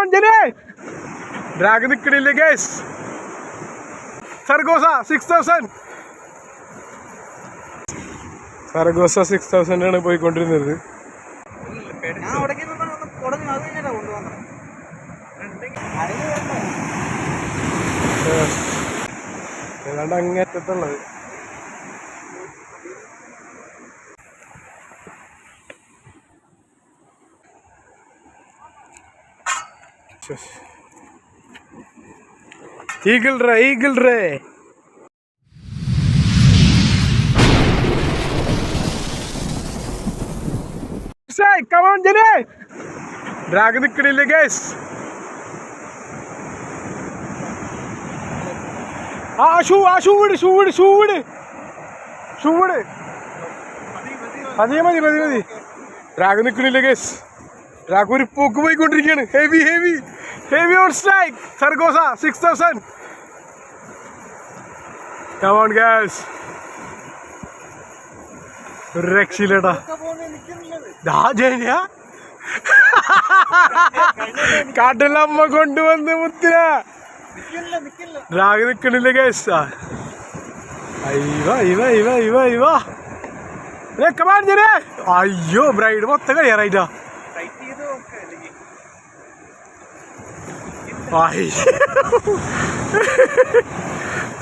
Come on ജനെ. Drag നിൽക്കണില്ലേ guys Zaragoza six thousand Zaragoza six thousand ആണ് പോയിക്കൊണ്ടിരുന്നത്. ഞാൻ ഉടക്കി തുടങ്ങി അത് തന്നെയാ കൊണ്ടുവന്നത് അതിന് വേണ്ട. ഏതാണ്ട് അങ്ങേറ്റത്തുള്ളത് eagle ray eagle ray come on ജനെ drag നിൽക്കണില്ലേ ഗേസ് ആ ഷൂ ആ ഷൂ ഇട് ഷൂ ഇട് ഷൂ ഇട് ഷൂ മതി ഡ്രാഗ് നിൽക്കണില്ല ഗേസ് ഡ്രാഗ് ഒരു പോക്ക് പോയിക്കൊണ്ടിരിക്കുകയാണ്. Heavy heavy heavy on strike സർഗോസ six thousand come on guys ഒരു രക്ഷയില്ലടാ. കാട്ടിലമ്മ കൊണ്ടുവന്ന് മുത്തിന രാഗ് നിക്കണില്ല ഗേസ് അയ്യോ ബ്രൈഡ് മൊത്തം കഴിയാറായിട്ടാ ടൈറ്റ് ചെയ്ത് നോക്ക് അല്ലെങ്കിൽ അയ്യോ.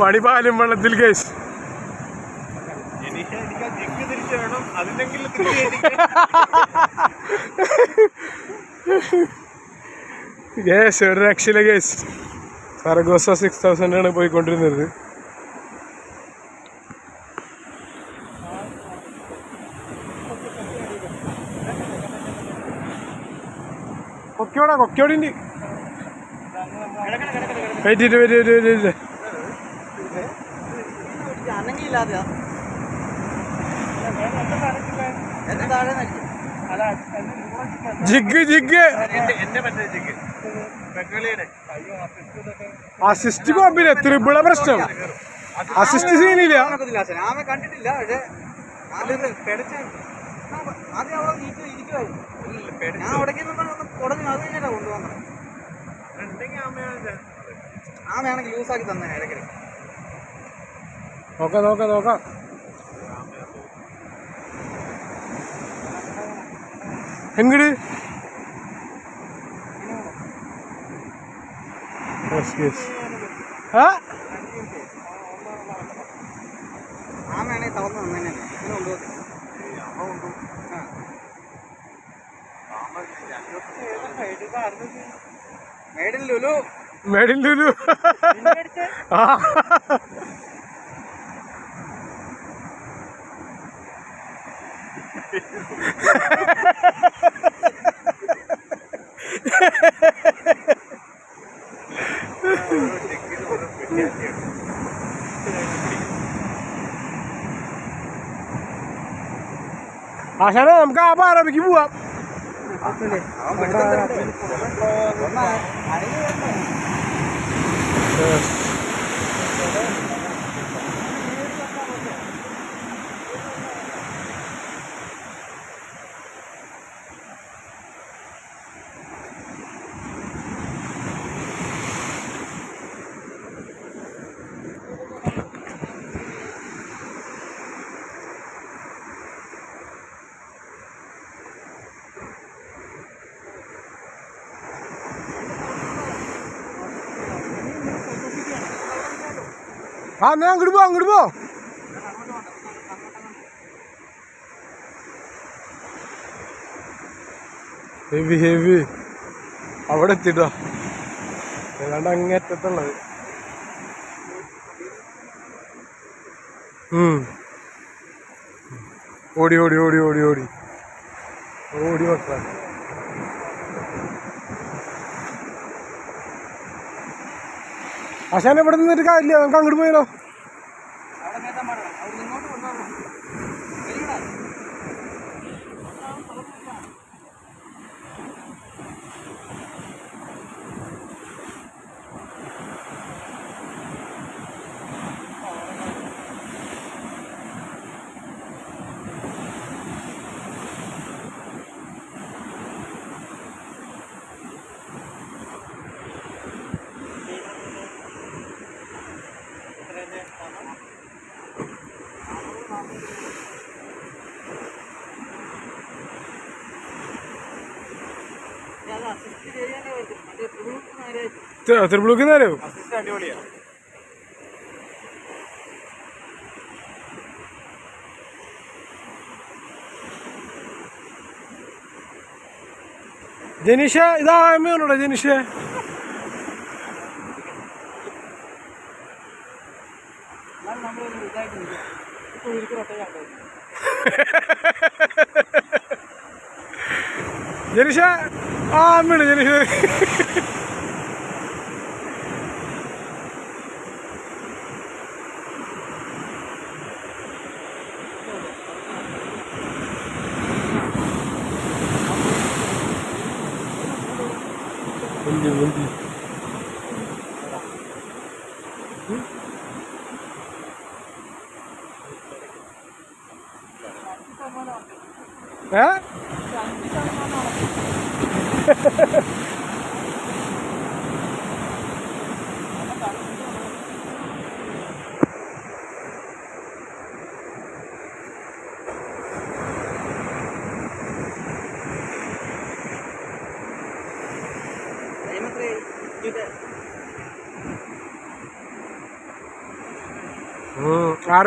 പണി പാലും വെള്ളത്തിൽ കേസ് കേസ് ഒരു രക്ഷയിലെ കേസ് സർഗോസ സിക്സ് തൗസൻഡ് ആണ് പോയിക്കൊണ്ടിരുന്നത്. കൊക്കയോടാ കൊക്കയോടിണ്ട്. വെയിറ്റ് വെയിറ്റ് വെയിറ്റ് വെയിറ്റ് അനങ്ങിയില്ലാതെയാ. എന്നെ താഴെ നടിക്കും. ജിഗ് ജിഗ്. അസിസ്റ്റ് കോമ്പിന് ത്രിപിള പ്രശ്നം. അസിസ്റ്റ് സീനില്ല. ആമെ കണ്ടിട്ടില്ല പക്ഷേ ആദ്യം അവിടെ ഇരിക്കുമായിരുന്നു ഞാൻ ഉടക്കി തുടങ്ങി കൊണ്ടുവന്നത് ആമയാണെങ്കിൽ ലൂസാക്കി തന്നെ ഇടയ്ക്കിടെ. നോക്കാം നോക്കാം നോക്കാം. എങ്ങട്? യെസ് യെസ് ആ? ആമയാണെങ്കിൽ തളർന്ന് തന്നെ കൊണ്ടുപോകും ലുലു മേഡിൻ ലുലു ആ ആശാനെ നമുക്ക് ആ പാറയ്ക്ക് പോവാം. Actually. Ang maganda rin. Ano yun? ആ എന്നാ അങ്ങോട്ട് പോ അങ്ങോട്ട് പോ. ഹെവി ഹെവി അവിടെ എത്തിട്ടോ. ഏതാണ്ട് അങ്ങേറ്റത്തുള്ളത്. ഓടി ഓടി ഓടി ഓടി ഓടി. ഓടി മക്കളെ. ആശാൻ ഇവിടെ നിന്നിട്ട് കാര്യമില്ല നമുക്ക് അങ്ങോട്ട് പോയാലോ? നേരോ അടിപൊളിയാ ജനീഷ ഇതാ അമ്മയാണോടാ ജനീഷ. ജനീഷ ആ അമ്മയുണ്ട് ജനീഷ. ഏ ടൈം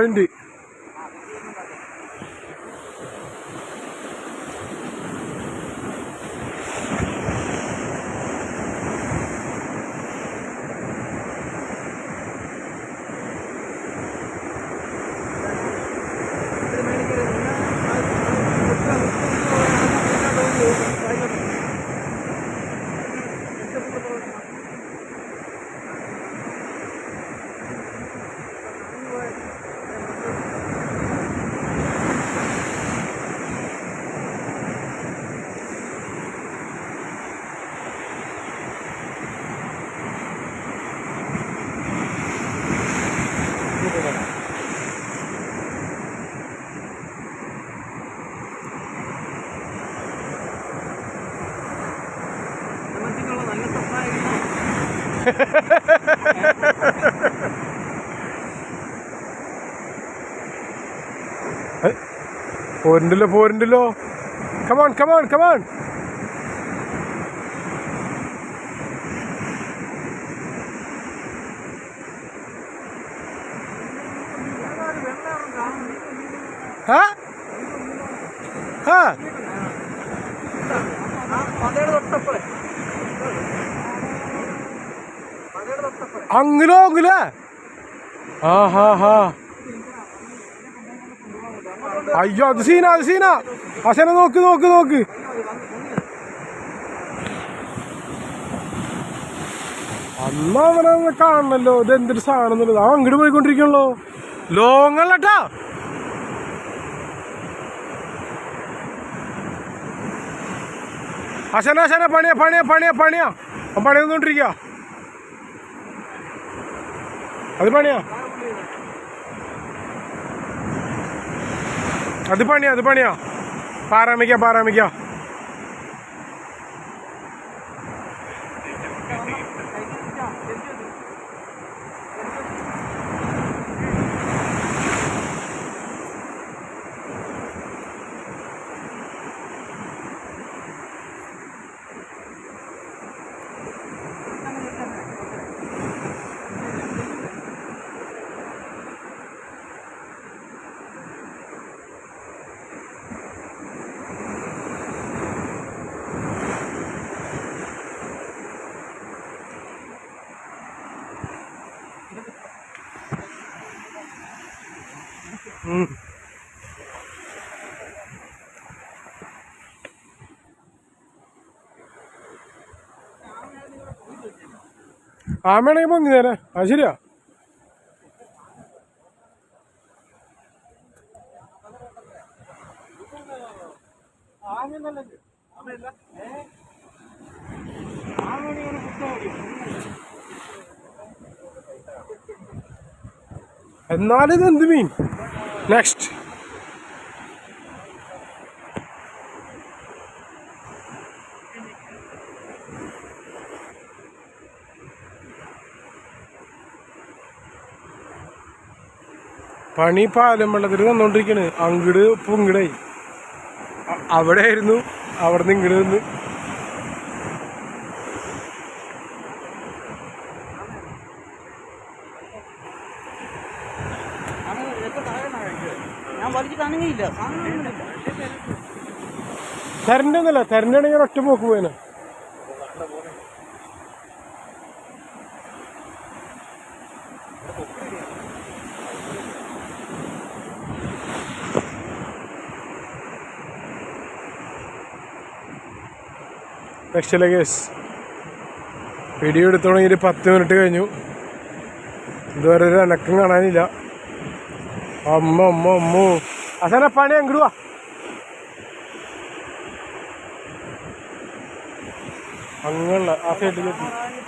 എത്രയായി പോരുണ്ടല്ലോ പോരുണ്ടല്ലോ. Come on come on come on ആ ആ ആ പതയുടെ തൊട്ടപ്പുറേ പതയുടെ തൊട്ടപ്പുറേ അങ്ങിലോ അങ്ങിലേ ആ ഹാ ഹാ. അയ്യോ അത് സീന അത് സീന. അശനെ നോക്ക് നോക്ക് നോക്ക്. അന്ന് അവനെ കാണണല്ലോ. ഇത് എന്തൊരു സാധനം എന്നുള്ളത്. അവൻ അങ്ങോട്ട് പോയിക്കൊണ്ടിരിക്കണല്ലോ ലോങ് അല്ലട്ടാ അശന അശന പണിയാ പണിയാ പണിയാ. പണിയാ പണിയൊന്നുകൊണ്ടിരിക്കുക അത് പണിയാ അത് പണിയാ അത് ആമയാണെങ്കിൽ പൊങ്ങി നേരെ. അത് ശരിയാ. എന്നാലിത് എന്ത് മീൻ നെക്സ്റ്റ് പണി പാലം വെള്ളത്തിൽ വന്നോണ്ടിരിക്കണ്. അങ്ങട് പൊങ്ങിടായി അവിടെ ആയിരുന്നു അവിടെ നിന്ന് ഇങ്ങട് നിന്ന് തരണ്ട ഒന്നല്ല തരണ്ടാണെങ്കിൽ ഒറ്റ പോക്ക് പോയനാ. രക്ഷയില്ല കേസ് വീഡിയോ എടുത്തു തുടങ്ങിയിട്ട് പത്ത് മിനിറ്റ് കഴിഞ്ഞു. ഇതുവരെ ഒരു അനക്കം കാണാനില്ല. അമ്മ അമ്മ അമ്മോ. അസന പണി അങ്ങോട്ട് വാ. അങ്ങനുള്ള ആ സൈഡിലേക്ക് പറയണേ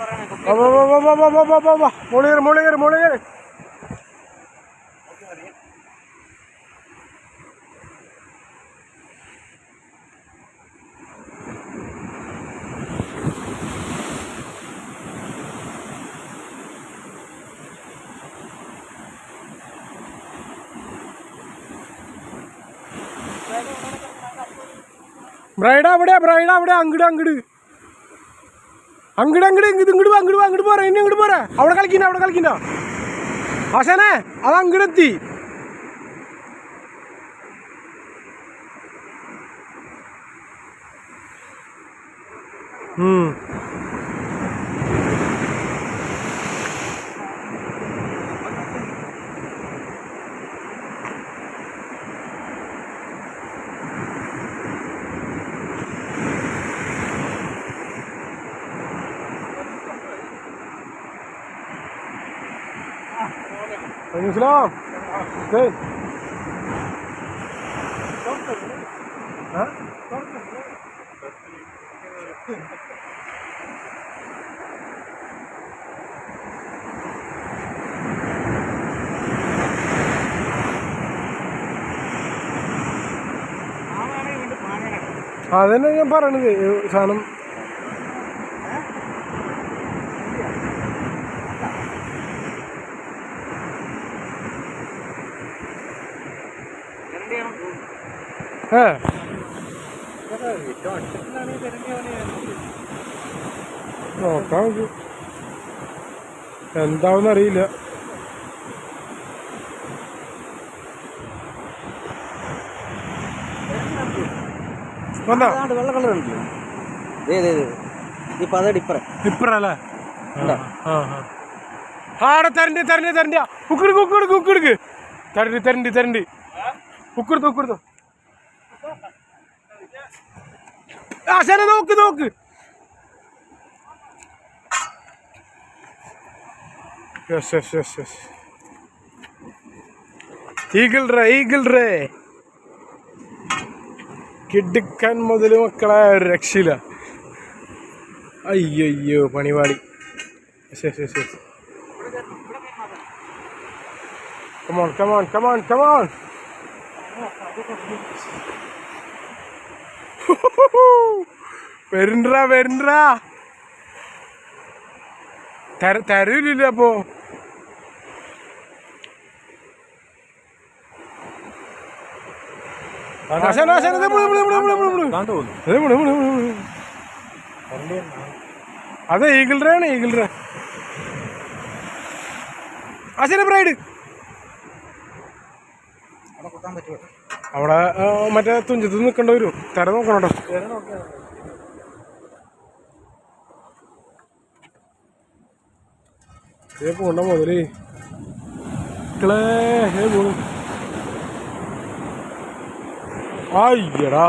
വാ, വാ, ബ്രൈഡ് അവിടെ ബ്രൈഡ് അവിടെ അങ്ങട് അങ്ങട്. അങ്ങട് അങ്ങട്. ഇത് ഇങ്ങോട്ട് അങ്ങോട്ട് അങ്ങോട്ട് പോരാ. ഇനി അങ്ങോട്ട് പോരാ. അവിടെ കളിക്കണ്ട അവിടെ കളിക്കണ്ട. ആശാനെ അത് അങ്ങോട്ട് എത്തി Islam. Sen. Ha? അതന്നെ ഞാൻ പറയണത് സാധനം നോക്കാം. എന്താവെന്ന് അറിയില്ല. വെള്ള കളർ ഉണ്ടല്ലോ ഡിപ്പറേ? ആടെ തരണ്ടി തരണ്ടി. ഉക്കെടുക്ക് ഉക്കെടുക്ക് ഉക്കെടുക്ക്. തരണ്ടി തരണ്ട് തരണ്ട്. ഉക്കെടുത്ത് ഉക്കെടുത്തു. ആശാന നോക്ക് നോക്ക്. യെസ് യെസ് കിടുക്കൻ മുതൽ മക്കളെ ഒരു രക്ഷയില്ല. അയ്യോ ശരി ശരി come on come on come on come on വരുന്നുണ്ടാ വരുന്നുണ്ടാ തര തരൂലില്ല അപ്പോ. അതെ ഈഗിൾഡറാണ് ഈഗിൾഡറ അശന ബ്രൈഡ്. അവിടെ കൊടുക്കാൻ പറ്റുമോ? അവിടെ മറ്റേ തുഞ്ചത്ത് നിൽക്കേണ്ട വരും. തര നോക്കണം കേട്ടോ ഏ പോണ്ട മുതലേ. ക്ലേ ഏ പോണു. അയ്യടാ.